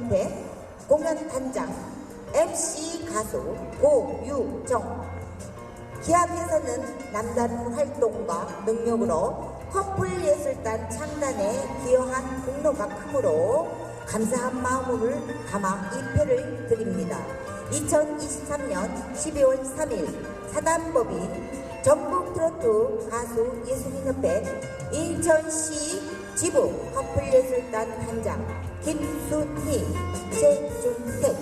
예술인협회 공연 단장 MC 가수 고유정 기합에서는 남다른 활동과 능력으로 커플 예술단 창단에 기여한 공로가 크므로 감사한 마음을 담아 이 표를 드립니다. 2023년 12월 3일 사단법인 전국 트로트 가수 예술인협회 인천시 지부 커플예술단 단장 김순희 최준택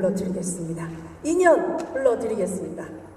불러드리겠습니다. 인연 불러드리겠습니다.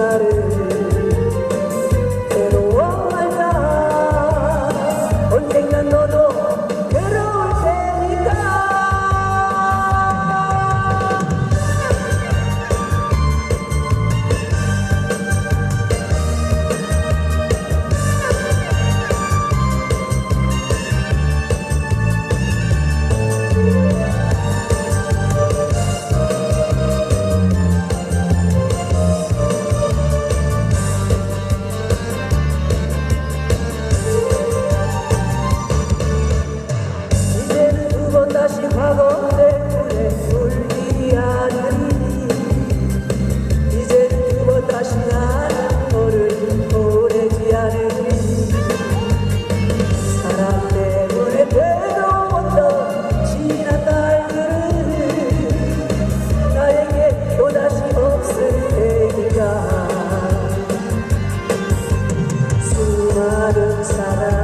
dejaré cansada.